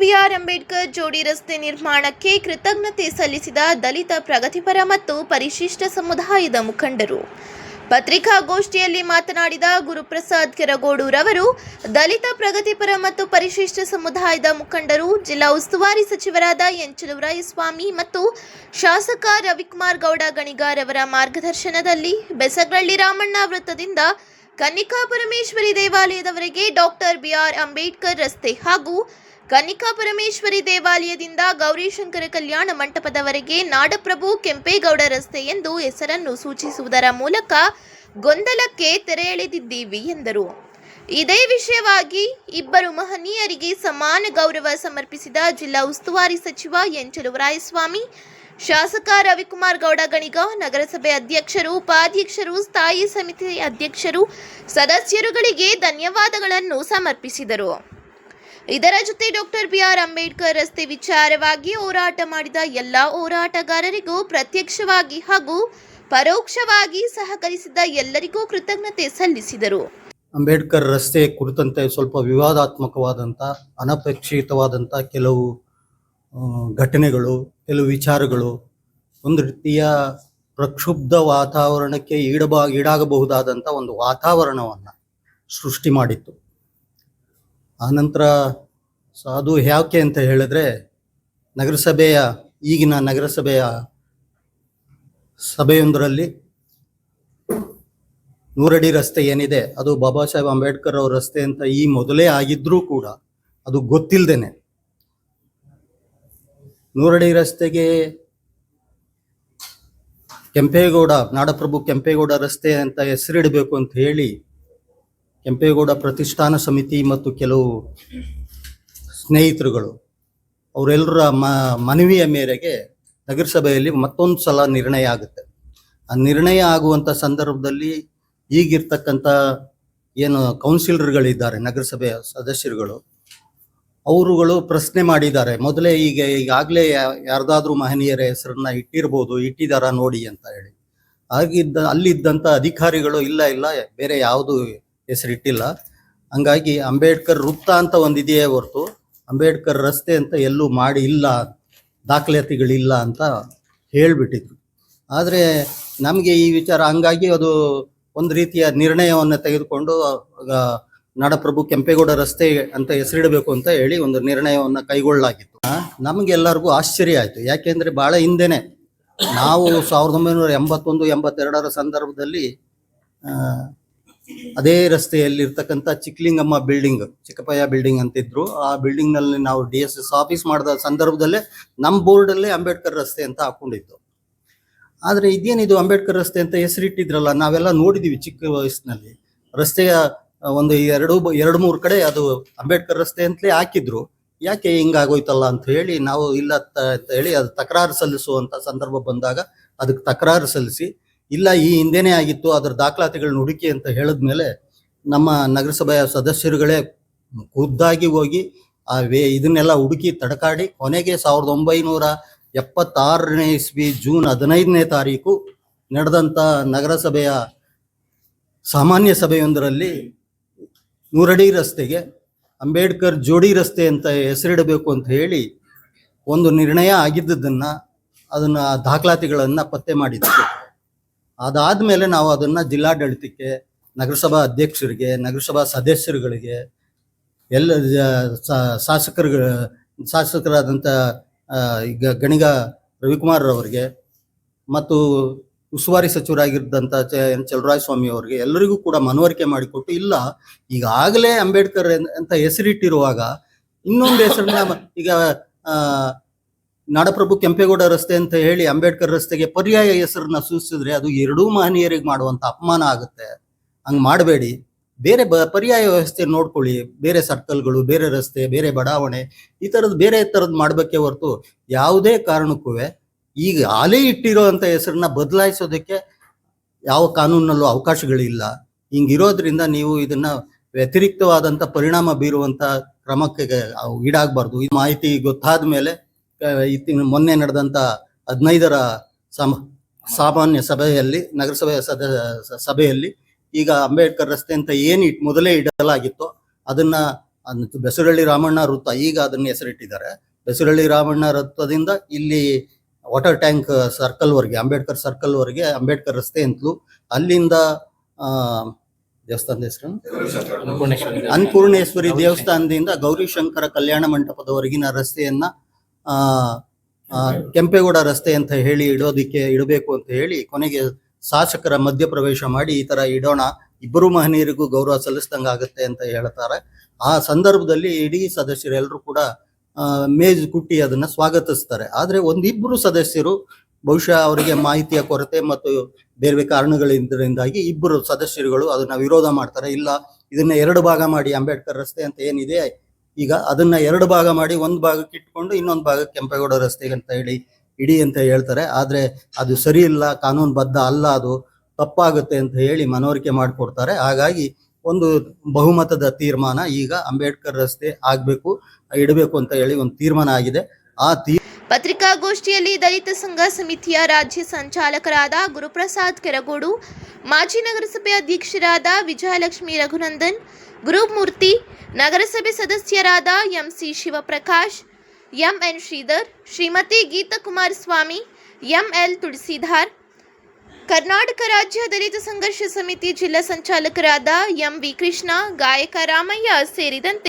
B R Ambedkar ಜೋಡಿ ರಸ್ತೆ ನಿರ್ಮಾಣಕ್ಕೆ ಕೃತಜ್ಞತೆ ಸಲ್ಲಿಸಿದ ದಲಿತ ಪ್ರಗತಿಪರ ಮತ್ತು ಪರಿಶಿಷ್ಟ ಸಮುದಾಯದ ಮುಖಂಡರು. ಪತ್ರಿಕಾಗೋಷ್ಠಿಯಲ್ಲಿ ಮಾತನಾಡಿದ ಗುರುಪ್ರಸಾದ್ ಕೆರಗೋಡೂರವರು ದಲಿತ ಪ್ರಗತಿಪರ ಮತ್ತು ಪರಿಶಿಷ್ಟ ಸಮುದಾಯದ ಮುಖಂಡರು, ಜಿಲ್ಲಾ ಉಸ್ತುವಾರಿ ಸಚಿವರಾದ ಎನ್ ಸ್ವಾಮಿ ಮತ್ತು ಶಾಸಕ ರವಿಕುಮಾರ್ ಗೌಡ ಗಣಿಗಾರ್ ಅವರ ಮಾರ್ಗದರ್ಶನದಲ್ಲಿ ಬೆಸಗಳ್ಳಿ ರಾಮಣ್ಣ ವೃತ್ತದಿಂದ ಕನ್ನಿಕಾ ಪರಮೇಶ್ವರಿ ದೇವಾಲಯದವರೆಗೆ ಡಾಕ್ಟರ್ ಬಿಆರ್ ಅಂಬೇಡ್ಕರ್ ರಸ್ತೆ ಹಾಗೂ ಕನ್ನಿಕಾ ಪರಮೇಶ್ವರಿ ದೇವಾಲಯದಿಂದ ಗೌರಿಶಂಕರ ಕಲ್ಯಾಣ ಮಂಟಪದವರೆಗೆ ನಾಡಪ್ರಭು ಕೆಂಪೇಗೌಡ ರಸ್ತೆ ಎಂದು ಹೆಸರನ್ನು ಸೂಚಿಸುವುದರ ಮೂಲಕ ಗೊಂದಲಕ್ಕೆ ತೆರೆ ಎಳೆದಿದ್ದೀವಿ ಎಂದರು. ಇದೇ ವಿಷಯವಾಗಿ ಇಬ್ಬರು ಮಹನೀಯರಿಗೆ ಸಮಾನ ಗೌರವ ಸಮರ್ಪಿಸಿದ ಜಿಲ್ಲಾ ಉಸ್ತುವಾರಿ ಸಚಿವ ಎನ್. ಚೆಲುವರಾಯಸ್ವಾಮಿ ಶಾಸಕ ರವಿಕುಮಾರ್ ಗೌಡ ಗಣಿಗ, ನಗರಸಭೆ ಅಧ್ಯಕ್ಷರು, ಉಪಾಧ್ಯಕ್ಷರು, ಸ್ಥಾಯಿ ಸಮಿತಿ ಅಧ್ಯಕ್ಷರು, ಸದಸ್ಯರುಗಳಿಗೆ ಧನ್ಯವಾದಗಳನ್ನು ಸಮರ್ಪಿಸಿದರು. ಇದರ ಜೊತೆ ಡಾಕ್ಟರ್ ಬಿಆರ್ ಅಂಬೇಡ್ಕರ್ ರಸ್ತೆ ವಿಚಾರವಾಗಿ ಹೋರಾಟ ಮಾಡಿದ ಎಲ್ಲ ಹೋರಾಟಗಾರರಿಗೂ ಪ್ರತ್ಯಕ್ಷವಾಗಿ ಹಾಗೂ ಪರೋಕ್ಷವಾಗಿ ಸಹಕರಿಸಿದ ಎಲ್ಲರಿಗೂ ಕೃತಜ್ಞತೆ ಸಲ್ಲಿಸಿದರು. ಅಂಬೇಡ್ಕರ್ ರಸ್ತೆ ಕುರಿತಂತೆ ಸ್ವಲ್ಪ ವಿವಾದಾತ್ಮಕವಾದಂಥ, ಅನಪೇಕ್ಷಿತವಾದಂಥ ಕೆಲವು ಘಟನೆಗಳು, ಕೆಲವು ವಿಚಾರಗಳು ಒಂದು ರೀತಿಯ ಪ್ರಕ್ಷುಬ್ಧ ವಾತಾವರಣಕ್ಕೆ ಈಡಬಾ ಈಡಾಗಬಹುದಾದಂಥ ಒಂದು ವಾತಾವರಣವನ್ನು ಸೃಷ್ಟಿ ಮಾಡಿತ್ತು. ಆನಂತರ ಅದು ಯಾಕೆ ಅಂತ ಹೇಳಿದ್ರೆ, ನಗರಸಭೆಯ, ಈಗಿನ ನಗರಸಭೆಯ ಸಭೆಯೊಂದರಲ್ಲಿ ನೂರಡಿ ರಸ್ತೆ ಏನಿದೆ, ಅದು ಬಾಬಾ ಸಾಹೇಬ್ ಅಂಬೇಡ್ಕರ್ ಅವ್ರ ರಸ್ತೆ ಅಂತ ಈ ಮೊದಲೇ ಆಗಿದ್ರೂ ಕೂಡ ಅದು ಗೊತ್ತಿಲ್ಲದೇನೆ ನೂರಡಿ ರಸ್ತೆಗೆ ಕೆಂಪೇಗೌಡ, ನಾಡಪ್ರಭು ಕೆಂಪೇಗೌಡ ರಸ್ತೆ ಅಂತ ಹೆಸರಿಡಬೇಕು ಅಂತ ಹೇಳಿ ಕೆಂಪೇಗೌಡ ಪ್ರತಿಷ್ಠಾನ ಸಮಿತಿ ಮತ್ತು ಕೆಲವು ಸ್ನೇಹಿತರುಗಳು ಅವರೆಲ್ಲರ ಮ, ಮನವಿಯ ಮೇರೆಗೆ ನಗರಸಭೆಯಲ್ಲಿ ಮತ್ತೊಂದು ಸಲ ನಿರ್ಣಯ ಆಗುತ್ತೆ. ಆ ನಿರ್ಣಯ ಆಗುವಂಥ ಸಂದರ್ಭದಲ್ಲಿ ಈಗಿರ್ತಕ್ಕಂಥ ಏನು ಕೌನ್ಸಿಲರ್ಗಳಿದ್ದಾರೆ, ನಗರಸಭೆಯ ಸದಸ್ಯರುಗಳು ಅವರುಗಳು ಪ್ರಶ್ನೆ ಮಾಡಿದ್ದಾರೆ. ಮೊದಲೇ ಈಗ ಈಗಾಗಲೇ ಯಾರ್ದಾದ್ರೂ ಮಹನೀಯರ ಹೆಸರನ್ನ ಇಟ್ಟಿರ್ಬೋದು, ಇಟ್ಟಿದಾರ ನೋಡಿ ಅಂತ ಹೇಳಿ. ಆಗಿದ್ದ ಅಲ್ಲಿದ್ದಂಥ ಅಧಿಕಾರಿಗಳು ಇಲ್ಲ ಇಲ್ಲ, ಬೇರೆ ಯಾವುದು ಹೆಸರಿಟ್ಟಿಲ್ಲ. ಹಂಗಾಗಿ ಅಂಬೇಡ್ಕರ್ ವೃತ್ತ ಅಂತ ಒಂದಿದೆಯೇ ಹೊರತು, ಅಂಬೇಡ್ಕರ್ ರಸ್ತೆ ಅಂತ ಎಲ್ಲೂ ಮಾಡಿ ಇಲ್ಲ, ದಾಖಲಾತಿಗಳಿಲ್ಲ ಅಂತ ಹೇಳಿಬಿಟ್ಟಿದ್ರು. ಆದರೆ ನಮಗೆ ಈ ವಿಚಾರ, ಹಂಗಾಗಿ ಅದು ಒಂದು ರೀತಿಯ ನಿರ್ಣಯವನ್ನು ತೆಗೆದುಕೊಂಡು ನಾಡಪ್ರಭು ಕೆಂಪೇಗೌಡ ರಸ್ತೆ ಅಂತ ಹೆಸರಿಡಬೇಕು ಅಂತ ಹೇಳಿ ಒಂದು ನಿರ್ಣಯವನ್ನು ಕೈಗೊಳ್ಳಲಾಗಿತ್ತು. ನಮಗೆಲ್ಲರಿಗೂ ಆಶ್ಚರ್ಯ ಆಯಿತು. ಯಾಕೆಂದರೆ ಬಹಳ ಹಿಂದೆನೆ ನಾವು ಸಾವಿರದ ಒಂಬೈನೂರ ಎಂಬತ್ತೊಂದು, ಎಂಬತ್ತೆರಡರ ಸಂದರ್ಭದಲ್ಲಿ ಅದೇ ರಸ್ತೆಯಲ್ಲಿ ಇರತಕ್ಕಂತ ಚಿಕ್ಕಲಿಂಗಮ್ಮ ಬಿಲ್ಡಿಂಗ್, ಚಿಕ್ಕಪ್ಪಯ್ಯ ಬಿಲ್ಡಿಂಗ್ ಅಂತಿದ್ರು. ಆ ಬಿಲ್ಡಿಂಗ್ನಲ್ಲಿ ನಾವು ಡಿ ಎಸ್ ಎಸ್ ಆಫೀಸ್ ಮಾಡಿದ ಸಂದರ್ಭದಲ್ಲೇ ನಮ್ಮ ಬೋರ್ಡಲ್ಲೇ ಅಂಬೇಡ್ಕರ್ ರಸ್ತೆ ಅಂತ ಹಾಕೊಂಡಿತ್ತು. ಆದ್ರೆ ಇದೇನಿದು ಅಂಬೇಡ್ಕರ್ ರಸ್ತೆ ಅಂತ ಹೆಸರಿಟ್ಟಿದ್ರಲ್ಲ, ನಾವೆಲ್ಲ ನೋಡಿದ್ದೀವಿ ಚಿಕ್ಕ ವಯಸ್ಸಿನಲ್ಲಿ. ರಸ್ತೆಯ ಒಂದು ಎರಡು ಎರಡು ಮೂರು ಕಡೆ ಅದು ಅಂಬೇಡ್ಕರ್ ರಸ್ತೆ ಅಂತಲೇ ಹಾಕಿದ್ರು. ಯಾಕೆ ಹಿಂಗಾಗೋಯ್ತಲ್ಲ ಅಂತ ಹೇಳಿ ನಾವು ಇಲ್ಲ ಅಂತ ಹೇಳಿ ಅದು ತಕರಾರು ಸಲ್ಲಿಸುವಂತ ಸಂದರ್ಭ ಬಂದಾಗ ಅದಕ್ಕೆ ತಕರಾರು ಸಲ್ಲಿಸಿ, ಇಲ್ಲ ಈ ಹಿಂದೆನೇ ಆಗಿತ್ತು, ಅದರ ದಾಖಲಾತಿಗಳನ್ನ ಹುಡುಕಿ ಅಂತ ಹೇಳಿದ್ಮೇಲೆ ನಮ್ಮ ನಗರಸಭೆಯ ಸದಸ್ಯರುಗಳೇ ಖುದ್ದಾಗಿ ಹೋಗಿ ಆ ವೇ ಇದನ್ನೆಲ್ಲ ಹುಡುಕಿ ತಡಕಾಡಿ ಕೊನೆಗೆ ಸಾವಿರದ ಒಂಬೈನೂರ ಎಪ್ಪತ್ತಾರನೇ ಇಸ್ವಿ ಜೂನ್ ಹದಿನೈದನೇ ತಾರೀಕು ನಡೆದಂಥ ನಗರಸಭೆಯ ಸಾಮಾನ್ಯ ಸಭೆಯೊಂದರಲ್ಲಿ ನೂರಡಿ ರಸ್ತೆಗೆ ಅಂಬೇಡ್ಕರ್ ಜೋಡಿ ರಸ್ತೆ ಅಂತ ಹೆಸರಿಡಬೇಕು ಅಂತ ಹೇಳಿ ಒಂದು ನಿರ್ಣಯ ಆಗಿದ್ದದನ್ನು ಅದನ್ನ ದಾಖಲಾತಿಗಳನ್ನು ಪತ್ತೆ ಮಾಡಿದ್ದೆ ಅದಾದ ಮೇಲೆ ನಾವು ಅದನ್ನ ಜಿಲ್ಲಾಡಳಿತಕ್ಕೆ, ನಗರಸಭಾ ಅಧ್ಯಕ್ಷರಿಗೆ, ನಗರಸಭಾ ಸದಸ್ಯರುಗಳಿಗೆ, ಎಲ್ಲ ಶಾಸಕರ ಶಾಸಕರಾದಂಥ ಈಗ ಗಣಿಗ ರವಿಕುಮಾರ್ ಅವರಿಗೆ ಮತ್ತು ಉಸ್ತುವಾರಿ ಸಚಿವರಾಗಿದ್ದಂಥ ಎನ್ ಚಲರಾಯ ಸ್ವಾಮಿ ಅವರಿಗೆ ಎಲ್ಲರಿಗೂ ಕೂಡ ಮನವರಿಕೆ ಮಾಡಿಕೊಟ್ಟು, ಇಲ್ಲ ಈಗಾಗಲೇ ಅಂಬೇಡ್ಕರ್ ಅಂತ ಹೆಸರಿಟ್ಟಿರುವಾಗ ಇನ್ನೊಂದು ಹೆಸರನ್ನ ಈಗ ನಾಡಪ್ರಭು ಕೆಂಪೇಗೌಡ ರಸ್ತೆ ಅಂತ ಹೇಳಿ ಅಂಬೇಡ್ಕರ್ ರಸ್ತೆಗೆ ಪರ್ಯಾಯ ಹೆಸರನ್ನ ಸೂಚಿಸಿದ್ರೆ ಅದು ಎರಡೂ ಮಹನೀಯರಿಗೆ ಮಾಡುವಂತ ಅಪಮಾನ ಆಗುತ್ತೆ. ಹಂಗ್ ಮಾಡಬೇಡಿ. ಬೇರೆ ಬ, ಪರ್ಯಾಯ ವ್ಯವಸ್ಥೆ ನೋಡ್ಕೊಳ್ಳಿ. ಬೇರೆ ಸರ್ಕಲ್ಗಳು, ಬೇರೆ ರಸ್ತೆ, ಬೇರೆ ಬಡಾವಣೆ, ಈ ತರದ್, ಬೇರೆ ತರದ್ ಮಾಡಬೇಕೇ ಹೊರತು ಯಾವುದೇ ಕಾರಣಕ್ಕೂ ಈಗ ಆಲೇ ಇಟ್ಟಿರೋಂಥ ಹೆಸರನ್ನ ಬದಲಾಯಿಸೋದಕ್ಕೆ ಯಾವ ಕಾನೂನಲ್ಲೂ ಅವಕಾಶಗಳಿಲ್ಲ. ಹಿಂಗಿರೋದ್ರಿಂದ ನೀವು ಇದನ್ನ ವ್ಯತಿರಿಕ್ತವಾದಂಥ ಪರಿಣಾಮ ಬೀರುವಂತ ಕ್ರಮಕ್ಕೆ ಈಡಾಗಬಾರ್ದು. ಈ ಮಾಹಿತಿ ಗೊತ್ತಾದ ಮೇಲೆ ಮೊನ್ನೆ ನಡೆದಂತ ಹದಿನೈದರ ಸಮ, ಸಾಮಾನ್ಯ ಸಭೆಯಲ್ಲಿ, ನಗರಸಭೆಯ ಸದ, ಸಭೆಯಲ್ಲಿ ಈಗ ಅಂಬೇಡ್ಕರ್ ರಸ್ತೆ ಅಂತ ಏನು ಇಟ್, ಮೊದಲೇ ಇಡಲಾಗಿತ್ತು ಅದನ್ನ ಬೆಸರಳ್ಳಿ ರಾಮಣ್ಣ ವೃತ್ತ ಈಗ ಅದನ್ನ ಹೆಸರಿಟ್ಟಿದ್ದಾರೆ. ಬೆಸರಳ್ಳಿ ರಾಮಣ್ಣ ವೃತ್ತದಿಂದ ಇಲ್ಲಿ ವಾಟರ್ ಟ್ಯಾಂಕ್ ಸರ್ಕಲ್ವರೆಗೆ ಅಂಬೇಡ್ಕರ್ ಸರ್ಕಲ್ವರೆಗೆ ಅಂಬೇಡ್ಕರ್ ರಸ್ತೆ ಅಂತಲೂ ಅಲ್ಲಿಂದ ದೇವಸ್ಥಾನದ ಹೆಸರು ಅನ್ನಪೂರ್ಣೇಶ್ವರಿ ದೇವಸ್ಥಾನದಿಂದ ಗೌರಿಶಂಕರ ಕಲ್ಯಾಣ ಮಂಟಪದವರೆಗಿನ ರಸ್ತೆಯನ್ನ ಕೆಂಪೇಗೌಡ ರಸ್ತೆ ಅಂತ ಹೇಳಿ ಇಡೋದಿಕ್ಕೆ ಇಡಬೇಕು ಅಂತ ಹೇಳಿ ಕೊನೆಗೆ ಶಾಸಕರ ಮಧ್ಯಪ್ರವೇಶ ಮಾಡಿ ಈ ತರ ಇಡೋಣ ಇಬ್ಬರು ಮಹನೀಯರಿಗೂ ಗೌರವ ಸಲ್ಲಿಸಿದಂಗಾಗತ್ತೆ ಆಗುತ್ತೆ ಅಂತ ಹೇಳ್ತಾರೆ. ಆ ಸಂದರ್ಭದಲ್ಲಿ ಇಡೀ ಸದಸ್ಯರೆಲ್ಲರೂ ಕೂಡ ಮೇಜ್ ಕುಟ್ಟಿ ಅದನ್ನ ಸ್ವಾಗತಿಸ್ತಾರೆ. ಆದ್ರೆ ಒಂದಿಬ್ಬರು ಸದಸ್ಯರು ಬಹುಶಃ ಅವರಿಗೆ ಮಾಹಿತಿಯ ಕೊರತೆ ಮತ್ತು ಬೇರೆ ಬೇರೆ ಕಾರಣಗಳಿಂದಾಗಿ ಇಬ್ಬರು ಸದಸ್ಯರುಗಳು ಅದನ್ನ ವಿರೋಧ ಮಾಡ್ತಾರೆ. ಇಲ್ಲ, ಇದನ್ನ ಎರಡು ಭಾಗ ಮಾಡಿ ಅಂಬೇಡ್ಕರ್ ರಸ್ತೆ ಅಂತ ಏನಿದೆ, ಈಗ ಅದನ್ನ ಎರಡು ಭಾಗ ಮಾಡಿ ಒಂದು ಭಾಗಕ್ಕೆ ಇಟ್ಕೊಂಡು ಇನ್ನೊಂದು ಭಾಗ ಕೆಂಪೇಗೌಡ ರಸ್ತೆಗೆ ಅಂತ ಹೇಳಿ ಇಡಿ ಅಂತ ಹೇಳ್ತಾರೆ. ಆದ್ರೆ ಅದು ಸರಿ ಇಲ್ಲ ಕಾನೂನುಬದ್ಧ ಅಲ್ಲ, ಅದು ತಪ್ಪಾಗುತ್ತೆ ಅಂತ ಹೇಳಿ ಮನವರಿಕೆ ಮಾಡಿಕೊಡ್ತಾರೆ. ಹಾಗಾಗಿ ಒಂದು ಬಹುಮತದ ತೀರ್ಮಾನ ಈಗ ಅಂಬೇಡ್ಕರ್ ರಸ್ತೆ ಆಗಬೇಕು, ಇಡಬೇಕು ಅಂತ ಹೇಳಿ ಒಂದು ತೀರ್ಮಾನ ಆಗಿದೆ. ಆ ತೀರ್ ಪತ್ರಿಕಾಗೋಷ್ಠಿಯಲ್ಲಿ ದಲಿತ ಸಂಘ ಸಮಿತಿಯ ರಾಜ್ಯ ಸಂಚಾಲಕರಾದ ಗುರುಪ್ರಸಾದ್ ಕೆರಗೋಡು, ಮಾಜಿ ನಗರಸಭೆ ಅಧ್ಯಕ್ಷರಾದ ವಿಜಯಲಕ್ಷ್ಮಿ ರಘುನಂದನ್ ಗುರುಮೂರ್ತಿ ನಗರಸಭೆ ಸದಸ್ಯರಾದ M C Shivaprakash M N Shridhar, Shrimati Geetha Kumaraswamy M L Tulasidhar Karnataka Rajya Dalit Sangharsha ಸಮಿತಿ ಜಿಲ್ಲಾ ಸಂಚಾಲಕರಾದ ಎಂವಿ ಕೃಷ್ಣ ಗಾಯಕ ರಾಮಯ್ಯ ಸೇರಿದಂತೆ